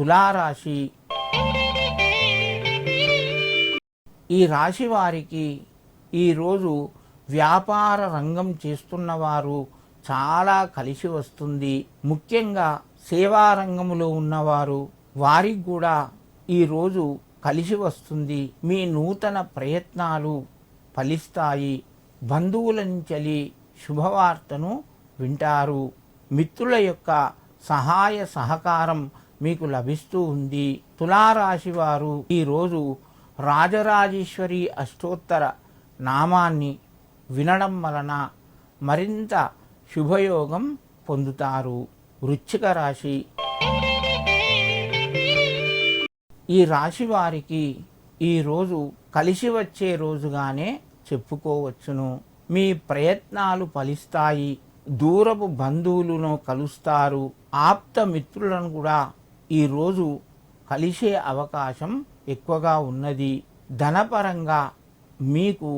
తులారాశి. ఈ రాశి వారికి ఈరోజు వ్యాపార రంగం చేస్తున్నవారు చాలా కలిసి వస్తుంది. ముఖ్యంగా సేవా రంగంలో ఉన్నవారు వారికి కూడా ఈరోజు కలిసి వస్తుంది. మీ నూతన ప్రయత్నాలు ఫలిస్తాయి. బంధువులంచలి శుభవార్తను వింటారు. మిత్రుల యొక్క సహాయ సహకారం మీకు లభిస్తూ ఉంది. తులారాశి వారు ఈరోజు రాజరాజేశ్వరి అష్టోత్తర నామాన్ని వినడం వలన మరింత శుభయోగం పొందుతారు. వృచ్చిక రాశి. ఈ రాశి వారికి ఈరోజు కలిసి వచ్చే రోజుగానే చెప్పుకోవచ్చును. మీ ప్రయత్నాలు ఫలిస్తాయి. దూరపు బంధువులను కలుస్తారు. ఆప్త మిత్రులను కూడా ఈరోజు కలిసే అవకాశం ఎక్కువగా ఉన్నది. ధనపరంగా మీకు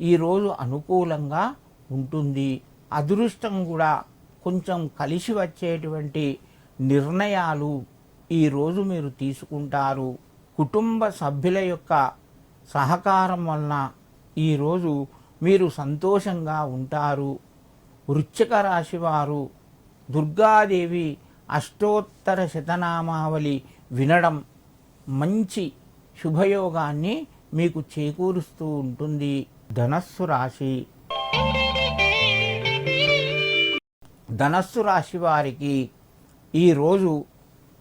ఈరోజు అనుకూలంగా ఉంటుంది. అదృష్టం కూడా కొంచెం కలిసి వచ్చేటువంటి నిర్ణయాలు ఈరోజు మీరు తీసుకుంటారు. కుటుంబ సభ్యుల యొక్క సహకారం వలన ఈరోజు మీరు సంతోషంగా ఉంటారు. వృశ్చిక రాశి వారు దుర్గాదేవి అష్టోత్తర శతనామావళి వినడం మంచి శుభయోగాన్ని మీకు చేకూరుస్తూ ఉంటుంది ధనస్సు రాశి. ధనస్సు రాశి వారికి ఈరోజు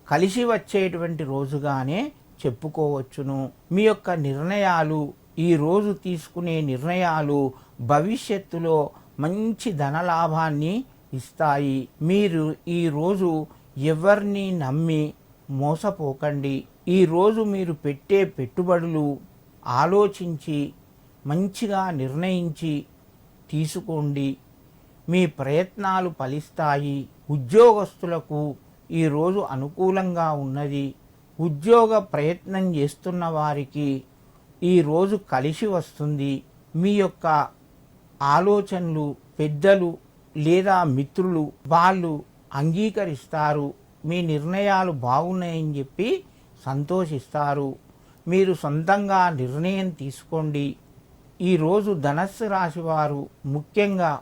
కలిసి వచ్చేటువంటి రోజుగానే చెప్పుకోవచ్చును. మీ యొక్క నిర్ణయాలు ఈ రోజు తీసుకునే నిర్ణయాలు భవిష్యత్తులో మంచి ధనలాభాన్ని ఇస్తాయి. మీరు ఈరోజు ఎవరిని నమ్మి మోసపోకండి. ఈరోజు మీరు పెట్టే పెట్టుబడులు ఆలోచించి మంచిగా నిర్ణయించి తీసుకోండి. మీ ప్రయత్నాలు ఫలిస్తాయి. ఉద్యోగస్తులకు ఈరోజు అనుకూలంగా ఉన్నది. ఉద్యోగ ప్రయత్నం చేస్తున్న వారికి ఈరోజు కలిసి వస్తుంది. మీ యొక్క ఆలోచనలు పెద్దలు లేదా మిత్రులు వాళ్ళు అంగీకరిస్తారు మీ నిర్ణయాలు బాగున్నాయని చెప్పి సంతోషిస్తారు. మీరు సొంతంగా నిర్ణయం తీసుకోండి. ఈరోజు ధనస్సు రాశి వారు ముఖ్యంగా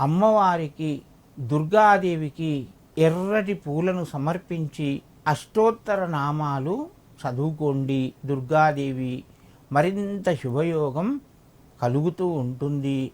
అమ్మవారికి దుర్గాదేవికి ఎర్రటి పూలను సమర్పించి అష్టోత్తర నామాలు చదువుకోండి. దుర్గాదేవి మరింత శుభయోగం కలుగుతూ ఉంటుంది.